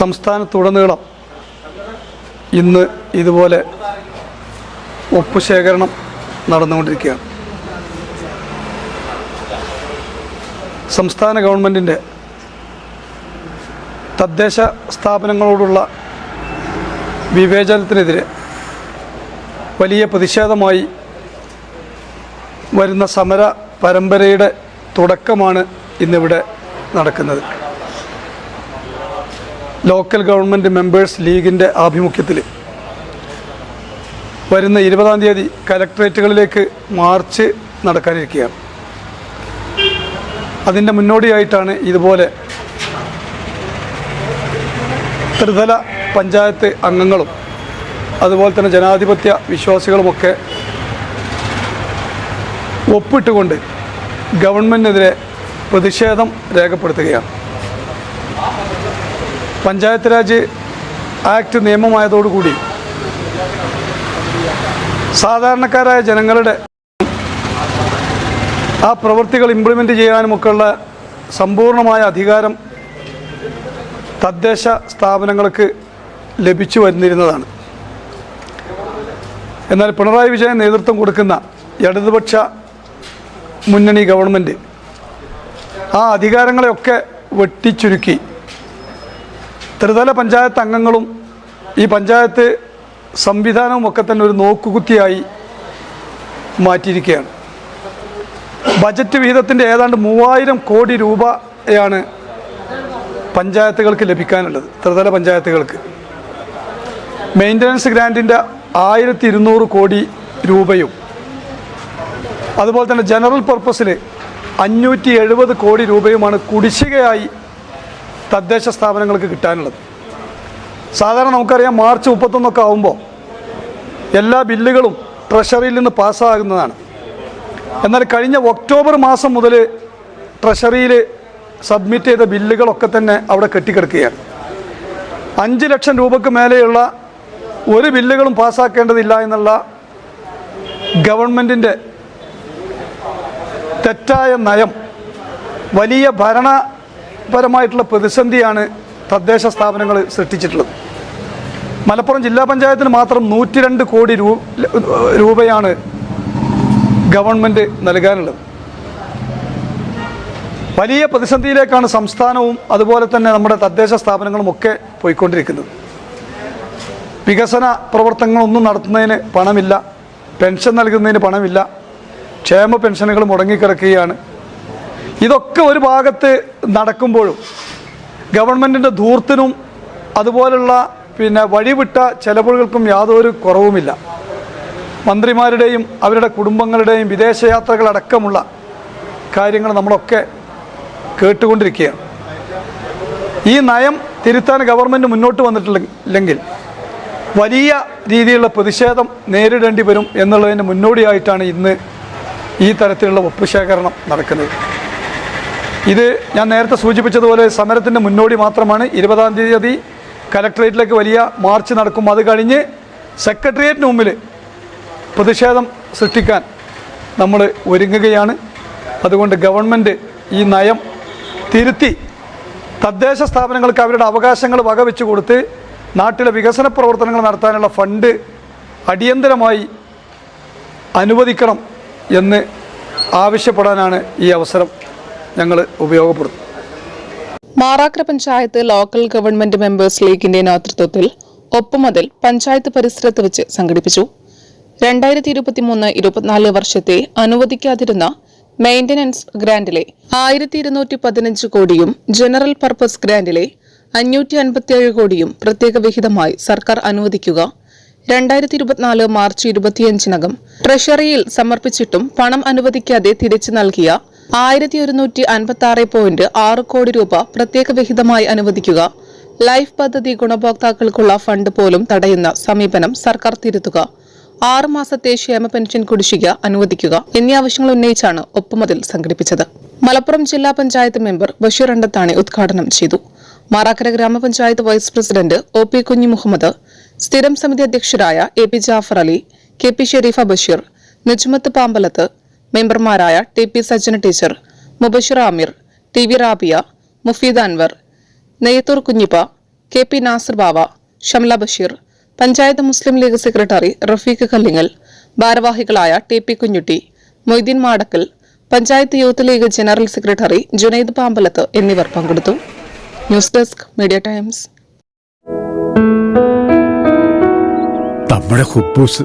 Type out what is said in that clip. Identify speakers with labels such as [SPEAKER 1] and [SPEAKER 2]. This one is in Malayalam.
[SPEAKER 1] സംസ്ഥാനത്തുടനീളം ഇന്ന് ഇതുപോലെ ഒപ്പ് ശേഖരണം നടന്നുകൊണ്ടിരിക്കുകയാണ്. സംസ്ഥാന ഗവൺമെന്റിന്റെ തദ്ദേശ സ്ഥാപനങ്ങളോടുള്ള വിവേചനത്തിനെതിരെ വലിയ പ്രതിഷേധമായി വരുന്ന സമര പരമ്പരയുടെ തുടക്കമാണ് ഇന്നിവിടെ നടക്കുന്നത്. ലോക്കൽ ഗവൺമെന്റ് മെമ്പേഴ്സ് ലീഗിന്റെ ആഭിമുഖ്യത്തിൽ വരുന്ന ഇരുപതാം തീയതി കലക്ട്രേറ്റുകളിലേക്ക് മാർച്ച് നടക്കാനിരിക്കുകയാണ്. അതിന്റെ മുന്നോടിയായിട്ടാണ് ഇതുപോലെ ത്രിതല പഞ്ചായത്ത് അംഗങ്ങളും അതുപോലെ തന്നെ ജനാധിപത്യ വിശ്വാസികളുമൊക്കെ ഒപ്പിട്ടുകൊണ്ട് ഗവൺമെന്റിനെതിരെ പ്രതിഷേധം രേഖപ്പെടുത്തുകയാണ്. പഞ്ചായത്ത് രാജ് ആക്ട് നിയമമായതോടുകൂടി സാധാരണക്കാരായ ജനങ്ങളുടെ ആ പ്രവൃത്തികൾ ഇംപ്ലിമെന്റ് ചെയ്യാനുമൊക്കെയുള്ള സമ്പൂർണമായ അധികാരം തദ്ദേശ സ്ഥാപനങ്ങൾക്ക് ലഭിച്ചു വരുന്നിരുന്നതാണ് എന്നാൽ പിണറായി വിജയൻ നേതൃത്വം കൊടുക്കുന്ന ഇടതുപക്ഷ മുന്നണി ഗവൺമെന്റ് ആ അധികാരങ്ങളെയൊക്കെ വെട്ടിച്ചുരുക്കി. ത്രിതല പഞ്ചായത്ത് അംഗങ്ങളും ഈ പഞ്ചായത്ത് സംവിധാനവും ഒക്കെ തന്നെ ഒരു നോക്കുകുത്തിയായി മാറ്റിയിരിക്കുകയാണ്. ബജറ്റ് വിഹിതത്തിന്റെ ഏതാണ്ട് മൂവായിരം കോടി രൂപയാണ് പഞ്ചായത്തുകൾക്ക് ലഭിക്കാനുള്ളത് ത്രിതല പഞ്ചായത്തുകൾക്ക്. മെയിന്റനൻസ് ഗ്രാന്റിന്റെ ആയിരത്തി ഇരുന്നൂറ് കോടി രൂപയും അതുപോലെ തന്നെ ജനറൽ പർപ്പസിൽ അഞ്ഞൂറ്റി എഴുപത് കോടി രൂപയുമാണ് കുടിശ്ശികയായി തദ്ദേശ സ്ഥാപനങ്ങൾക്ക് കിട്ടാനുള്ളത്. സാധാരണ നമുക്കറിയാം മാർച്ച് മുപ്പത്തൊന്നൊക്കെ ആകുമ്പോൾ എല്ലാ ബില്ലുകളും ട്രഷറിയിൽ നിന്ന് പാസ്സാകുന്നതാണ്. എന്നാൽ കഴിഞ്ഞ ഒക്ടോബർ മാസം മുതൽ ട്രഷറിയിൽ സബ്മിറ്റ് ചെയ്ത ബില്ലുകളൊക്കെ തന്നെ അവിടെ കെട്ടിക്കിടക്കുകയാണ്. അഞ്ച് ലക്ഷം രൂപയ്ക്ക് മേലെയുള്ള ഒരു ബില്ലുകളും പാസ്സാക്കേണ്ടതില്ല എന്നുള്ള ഗവൺമെന്റിന്റെ തെറ്റായ നയം വലിയ ഭരണപരമായിട്ടുള്ള പ്രതിസന്ധിയാണ് തദ്ദേശ സ്ഥാപനങ്ങൾ സൃഷ്ടിച്ചിട്ടുള്ളത്. മലപ്പുറം ജില്ലാ പഞ്ചായത്തിന് മാത്രം നൂറ്റി രണ്ട് കോടി രൂപയാണ് ഗവൺമെന്റ് നൽകാനുള്ളത്. വലിയ പ്രതിസന്ധിയിലേക്കാണ് സംസ്ഥാനവും അതുപോലെ തന്നെ നമ്മുടെ തദ്ദേശ സ്ഥാപനങ്ങളും ഒക്കെ പോയിക്കൊണ്ടിരിക്കുന്നത്. വികസന പ്രവർത്തനങ്ങളൊന്നും നടത്തുന്നതിന് പണമില്ല പെൻഷൻ നൽകുന്നതിന് പണമില്ല ക്ഷേമ പെൻഷനുകൾ മുടങ്ങിക്കിടക്കുകയാണ്. ഇതൊക്കെ ഒരു ഭാഗത്ത് നടക്കുമ്പോഴും ഗവൺമെന്റിന്റെ ധൂർത്തിനും അതുപോലുള്ള പിന്നെ വഴിവിട്ട ചെലവുകൾക്കും യാതൊരു കുറവുമില്ല. മന്ത്രിമാരുടെയും അവരുടെ കുടുംബങ്ങളുടെയും വിദേശയാത്രകളടക്കമുള്ള കാര്യങ്ങൾ നമ്മളൊക്കെ കേട്ടുകൊണ്ടിരിക്കുകയാണ്. ഈ നയം തിരുത്താൻ ഗവൺമെന്റ് മുന്നോട്ട് വന്നിട്ടില്ലെങ്കിൽ വലിയ രീതിയിലുള്ള പ്രതിഷേധം നേരിടേണ്ടി വരും എന്നുള്ളതിന് മുന്നോടിയായിട്ടാണ് ഇന്ന് ഈ തരത്തിലുള്ള ഒപ്പുശേഖരണം നടക്കുന്നത്. ഇത് ഞാൻ നേരത്തെ സൂചിപ്പിച്ചതുപോലെ സമരത്തിന്റെ മുന്നോടി മാത്രമാണ്. ഇരുപതാം തീയതി കലക്ട്രേറ്റിലേക്ക് വലിയ മാർച്ച് നടക്കും. അത് കഴിഞ്ഞ് സെക്രട്ടേറിയറ്റിന് മുമ്പിൽ പ്രതിഷേധം സൃഷ്ടിക്കാൻ നമ്മൾ ഒരുങ്ങുകയാണ്. അതുകൊണ്ട് ഗവൺമെന്റ് ഈ നയം തിരുത്തി തദ്ദേശ സ്ഥാപനങ്ങൾക്ക് അവരുടെ അവകാശങ്ങൾ വകവെച്ച് കൊടുത്ത് നാട്ടിലെ വികസന പ്രവർത്തനങ്ങൾ നടത്താനുള്ള ഫണ്ട് അടിയന്തരമായി അനുവദിക്കണം എന്ന് ആവശ്യപ്പെടാനാണ് ഈ അവസരം. ഞങ്ങൾ ഉപയോഗപ്പെടുത്തും.
[SPEAKER 2] Marakkara panchayat local government members ലീഗിന്റെ നേതൃത്വത്തിൽ ഒപ്പുമതിൽ പഞ്ചായത്ത് പരിസരത്ത് വെച്ച് സംഘടിപ്പിച്ചു. രണ്ടായിരത്തി ഇരുപത്തിമൂന്ന് ഇരുപത്തിനാല് വർഷത്തെ അനുവദിക്കാതിരുന്ന മെയിന്റനൻസ് ഗ്രാന്റിലെ ആയിരത്തി ഇരുന്നൂറ്റി പതിനഞ്ച് കോടിയും ജനറൽ പർപ്പസ് ഗ്രാന്റിലെ അഞ്ഞൂറ്റി അൻപത്തിയേഴ് കോടിയും പ്രത്യേക വിഹിതമായി സർക്കാർ അനുവദിക്കുക രണ്ടായിരത്തി ഇരുപത്തിനാല് മാർച്ച് ഇരുപത്തിയഞ്ചിനകം ട്രഷറിയിൽ സമർപ്പിച്ചിട്ടും പണം അനുവദിക്കാതെ തിരിച്ചു നൽകിയ ആയിരത്തി ഒരുന്നൂറ്റി അൻപത്തി ആറ് പോയിന്റ് ആറ് കോടി രൂപ പ്രത്യേക വിഹിതമായി അനുവദിക്കുക. ലൈഫ് പദ്ധതി ഗുണഭോക്താക്കൾക്കുള്ള ഫണ്ട് പോലും തടയുന്ന സമീപനം സർക്കാർ തിരുത്തുക. ആറ് മാസത്തെ ക്ഷേമ പെൻഷൻ കുടിശ്ശിക അനുവദിക്കുക എന്നീ ആവശ്യങ്ങൾ ഉന്നയിച്ചാണ് ഒപ്പുമതിൽ സംഘടിപ്പിച്ചത്. മലപ്പുറം ജില്ലാ പഞ്ചായത്ത് മെമ്പർ ബഷീർ അണ്ടത്താണി ഉദ്ഘാടനം ചെയ്തു. മാറാക്കര ഗ്രാമപഞ്ചായത്ത് വൈസ് പ്രസിഡന്റ് ഒ പി കുഞ്ഞു മുഹമ്മദ് സ്ഥിരം സമിതി അധ്യക്ഷരായ A P Jafar Ali K P Sherifa Basheer Nejmath Pambalath മെമ്പർമാരായ T P Sajjana teacher Mubashir Aamir T V Rabiya Mufeed Anwar Neythoor Kunjippa K P Nasar Bava Shamla Basheer panchayat Muslim League secretary Rafeeq Kallingal ഭാരവാഹികളായ T P Kunjutty Moideen Madakkal panchayat youth League general secretary Junaid Pambalath എന്നിവർ പങ്കെടുത്തു. News desk media times.
[SPEAKER 3] നമ്മുടെ കുബൂസ്